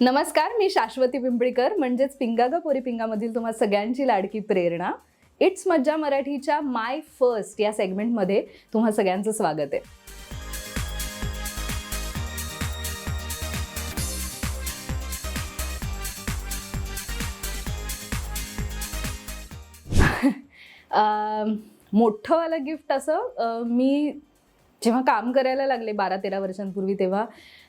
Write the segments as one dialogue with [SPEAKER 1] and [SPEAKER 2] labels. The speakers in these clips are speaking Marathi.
[SPEAKER 1] नमस्कार मी शाश्वती पिंपळीकर. म्हणजेच पिंगा ग पोरी पिंगामधील तुम्हा सगळ्यांची लाडकी प्रेरणा. इट्स मज्जा मराठीच्या माय फर्स्ट या सेगमेंटमध्ये तुम्हा सगळ्यांचं स्वागत आहे. अं, मोठंवालं गिफ्ट असं मी जेव्हा काम करायला लागले बारा तेरा वर्षांपूर्वी तेव्हा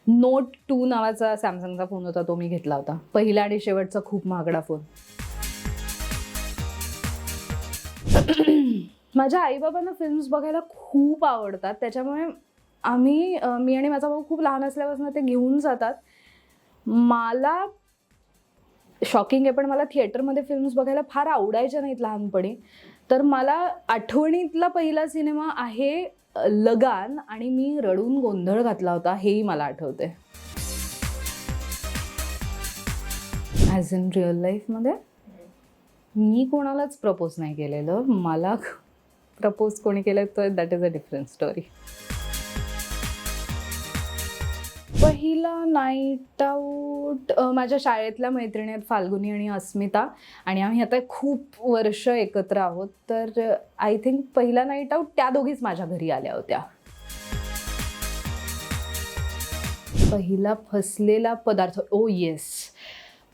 [SPEAKER 1] नोट टू नावाचा सॅमसंगचा फोन होता तो मी घेतला होता. पहिला आणि शेवटचा खूप महागडा फोन माझ्या आईबाबांना फिल्म्स बघायला खूप आवडतात. त्याच्यामुळे आम्ही मी आणि माझा भाऊ खूप लहान असल्यापासून ते घेऊन जातात. मला शॉकिंग आहे पण मला थिएटरमध्ये फिल्म्स बघायला फार आवडायच्या नाहीत लहानपणी. तर मला आठवणीतला पहिला सिनेमा आहे लगान आणि मी रडून गोंधळ घातला होता हेही मला आठवते ॲज इन रिअल लाईफमध्ये मी कोणालाच प्रपोज नाही केलेलं. मला प्रपोज कोणी केलं तर that is a different story पहिला नाईट आऊट माझ्या शाळेतल्या मैत्रिणी आहेत फाल्गुनी आणि अस्मिता. आणि आम्ही आता खूप वर्ष एकत्र आहोत. तर आय थिंक पहिला नाईट आऊट त्या दोघीच माझ्या घरी आल्या होत्या. पहिला फसलेला पदार्थ ओ येस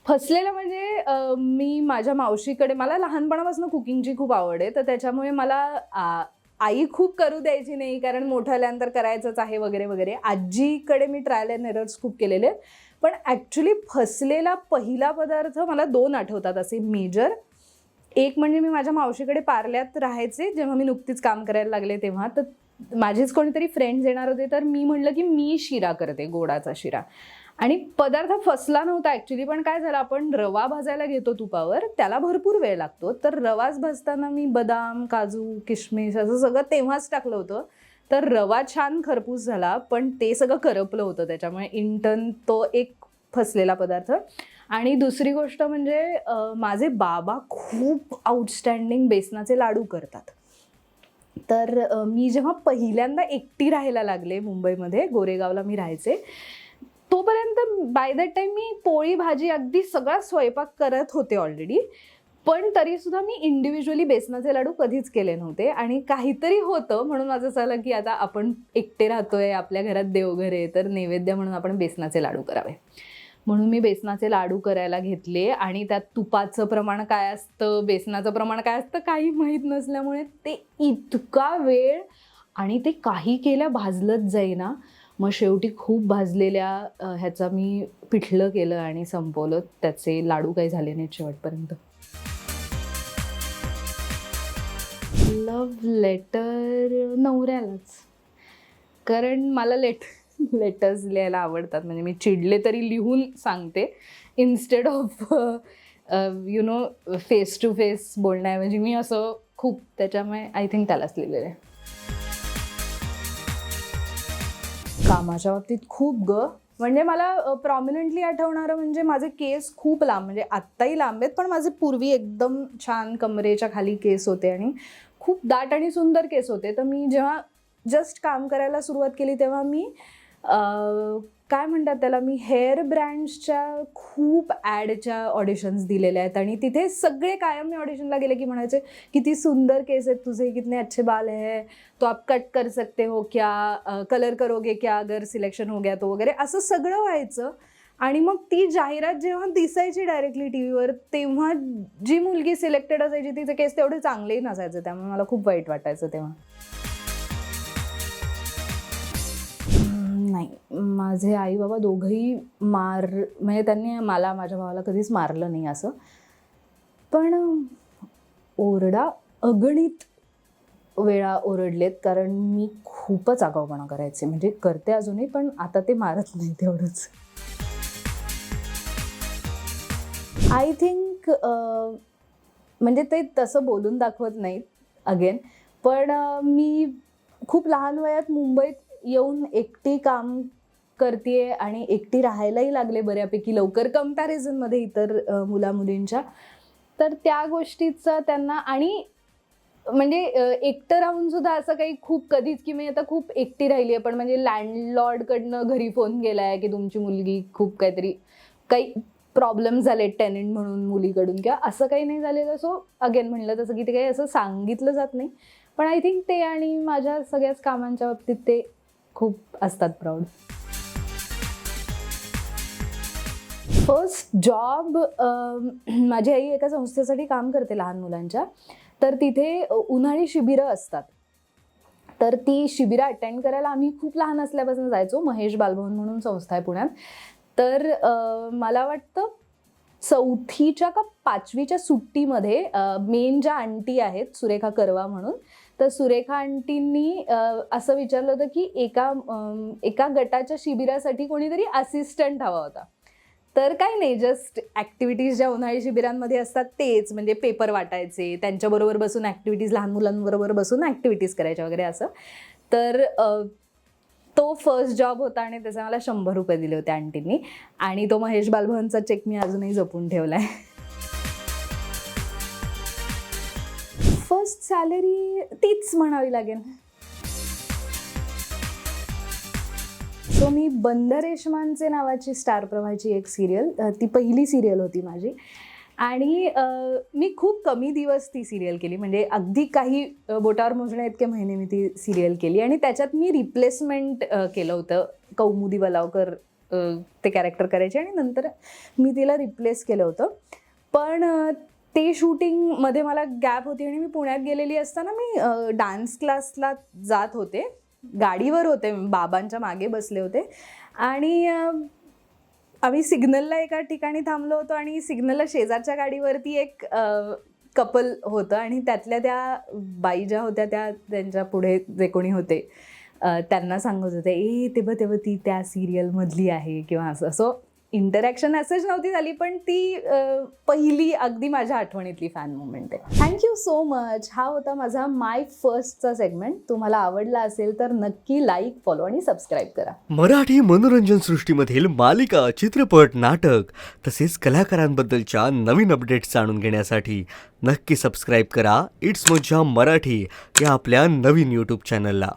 [SPEAKER 1] फसलेला म्हणजे मी माझ्या मावशीकडे मला लहानपणापासून कुकिंगची खूप आवड आहे. तर त्याच्यामुळे मला आई खूप करू द्यायची नाही कारण मोठं आल्यानंतर करायचंच आहे वगैरे वगैरे. आजीकडे मी ट्रायल अँड एरर्स खूप केलेले आहेत. पण ॲक्च्युली फसलेला पहिला पदार्थ मला दोन आठवतात असे. मेजर एक म्हणजे मी माझ्या मावशीकडे पार्ल्यात राहायचे जेव्हा मी नुकतीच काम करायला लागले तेव्हा. तर माझेच कोणीतरी फ्रेंड्स येणार होते तर मी म्हटलं की मी शिरा करते गोडाचा शिरा. आणि पदार्थ फसला नव्हता ॲक्च्युली पण काय झालं आपण रवा भाजायला घेतो तुपावर त्याला भरपूर वेळ लागतो. तर रवाच भाजताना मी बदाम काजू किशमिश असं सगळं तेव्हाच टाकलं होतं. तर रवा छान खरपूस झाला पण ते सगळं करपलं होतं त्याच्यामुळे इंटर्न तो एक फसलेला पदार्थ. आणि दुसरी गोष्ट म्हणजे माझे बाबा खूप आउटस्टँडिंग बेसनाचे लाडू करतात. तर मी जेव्हा पहिल्यांदा एकटी राहायला लागले मुंबईमध्ये गोरेगावला मी राहायचे तोपर्यंत बाय दॅट टाईम मी पोळी भाजी अगदी सगळा स्वयंपाक करत होते ऑलरेडी पण तरीसुद्धा मी इंडिव्हिज्युअली बेसनाचे लाडू कधीच केले नव्हते. आणि काहीतरी होतं म्हणून माझं असं झालं की आता आपण एकटे राहतोय आपल्या घरात देवघर आहे तर नैवेद्य म्हणून आपण बेसनाचे लाडू करावे. म्हणून मी बेसनाचे लाडू करायला घेतले आणि त्यात तुपाचं प्रमाण काय असतं बेसनाचं प्रमाण काय असतं काही माहीत नसल्यामुळे ते इतका वेळ आणि ते काही केल्या भाजलंच जाईना. मग शेवटी खूप भाजलेल्या ह्याचा मी पिठलं केलं आणि संपवलं. त्याचे लाडू काही झाले नाहीत शेवटपर्यंत. लव्ह लेटर नवऱ्यालाच. कारण मला लेट लेटर्स लिहायला आवडतात. म्हणजे मी चिडले तरी लिहून सांगते. Instead of you know face to face बोलण्याऐवजी मी असं खूप त्याच्यामुळे आय थिंक त्यालाच लिहिलेलं आहे. कामाच्या बाबतीत खूप ग. म्हणजे मला प्रॉमिनंटली आठवणारं म्हणजे माझे केस खूप लांब म्हणजे आत्ताही लांब आहेत पण माझे पूर्वी एकदम छान कमरेच्या खाली केस होते आणि खूप दाट आणि सुंदर केस होते. तर मी जेव्हा जस्ट काम करायला सुरुवात केली तेव्हा मी काय म्हणतात त्याला? मी हेअर ब्रँड्सच्या खूप ॲडच्या ऑडिशन्स दिलेल्या आहेत. आणि तिथे सगळे कायम मी ऑडिशनला गेले की म्हणायचे किती सुंदर केस आहेत तुझे कितने अच्छे बाल है. तो आप कट कर सकते हो क्या? कलर करोगे क्या? अगर सिलेक्शन हो गया तो वगैरे. असं सगळं व्हायचं. आणि मग ती जाहिरात जेव्हा दिसायची डायरेक्टली टी व्हीवर तेव्हा जी मुलगी सिलेक्टेड असायची तिचे केस तेवढे चांगलेही नसायचे. त्यामुळे मला खूप वाईट वाटायचं तेव्हा. नाही. माझे आई बाबा दोघंही मार म्हणजे त्यांनी मला माझ्या भावाला कधीच मारलं नाही असं. पण ओरडा अगणित वेळा ओरडलेत कारण मी खूपच आगाऊपणा करायचे. म्हणजे करते अजूनही पण आता ते मारत नाही तेवढंच. आय थिंक म्हणजे ते तसं बोलून दाखवत नाहीत अगेन पण मी खूप लहान वयात मुंबईत येऊन एकटी काम करते आणि एकटी राहायलाही लागले बऱ्यापैकी. लवकर कम्पॅरिझनमध्ये इतर मुलामुलींच्या. तर त्या गोष्टीचा त्यांना आणि म्हणजे एकटं राहून सुद्धा असं काही खूप कधीच की मी आता खूप एकटी राहिली आहे पण म्हणजे लँडलॉर्डकडनं घरी फोन गेलाय की तुमची मुलगी खूप काहीतरी काही प्रॉब्लेम झाले टेनंट म्हणून मुलीकडून किंवा असं काही नाही झालेलं. सो अगेन म्हणलं तसं की ते काही असं सांगितलं जात नाही. पण आय थिंक ते आणि माझ्या सगळ्याच कामांच्या बाबतीत ते खूप असतात प्राऊड फर्स्ट जॉब माझी आई एका संस्थेसाठी काम करते लहान मुलांच्या. तर तिथे उन्हाळी शिबिरं असतात. तर ती शिबिरं अटेंड करायला आम्ही खूप लहान असल्यापासून जायचो. महेश बालभवन म्हणून संस्था आहे पुण्यात. तर मला वाटतं चौथीच्या का पाचवीच्या सुट्टीमध्ये मेन ज्या आंटी आहेत सुरेखा करवा म्हणून तर सुरेखा आंटींनी असं विचारलं होतं की एका एका गटाच्या शिबिरासाठी कोणीतरी असिस्टंट हवा होता. तर काही नाही जस्ट ॲक्टिव्हिटीज ज्या उन्हाळी शिबिरांमध्ये असतात तेच म्हणजे पेपर वाटायचे त्यांच्याबरोबर बसून ॲक्टिव्हिटीज लहान मुलांबरोबर बसून ॲक्टिव्हिटीज करायच्या वगैरे असं. तर तो फर्स्ट जॉब होता आणि त्याचे मला शंभर रुपये दिले होते आंटींनी. आणि तो महेश बालभवनचा चेक मी अजूनही जपून ठेवला आहे फर्स्ट सॅलरी तीच म्हणावी लागेल. सो मी बंद रेशमांचे नावाची स्टार प्रवाहाची एक सिरियल ती पहिली सिरियल होती माझी. आणि मी खूप कमी दिवस ती सिरियल केली. म्हणजे अगदी काही बोटावर मोजण्या इतके महिने मी ती सिरियल केली. आणि त्याच्यात मी रिप्लेसमेंट केलं होतं. कौमुदी वलावकर ते कॅरेक्टर करायचे आणि नंतर मी तिला रिप्लेस केलं होतं. पण ते शूटिंगमध्ये मला गॅप होती आणि मी पुण्यात गेलेली असताना मी डान्स क्लासला जात होते. गाडीवर होते. बाबांच्या मागे बसले होते. आणि आम्ही सिग्नलला एका ठिकाणी थांबलो होतो आणि सिग्नलला शेजारच्या गाडीवरती एक कपल होतं आणि त्यातल्या त्या बाई ज्या होत्या त्या त्यांच्या पुढे जे कोणी होते त्यांना सांगत होते ए ते बघ ते बघ ती त्या सिरियलमधली आहे किंवा असं. सो इंटरॅक्शन असंच नव्हती झाली पण ती पहिली अगदी माझ्या आठवणीतली फॅन मुवमेंट आहे. थँक्यू सो मच हा होता माझा माय फर्स्टचा सेगमेंट तुम्हाला आवडला असेल तर नक्की लाईक फॉलो आणि सबस्क्राईब करा.
[SPEAKER 2] मराठी मनोरंजन सृष्टीमधील मालिका चित्रपट नाटक तसेच कलाकारांबद्दलच्या नवीन अपडेट्स जाणून घेण्यासाठी नक्की सबस्क्राईब करा. इट्स मज्जा मराठी या आपल्या नवीन यूट्यूब चॅनलला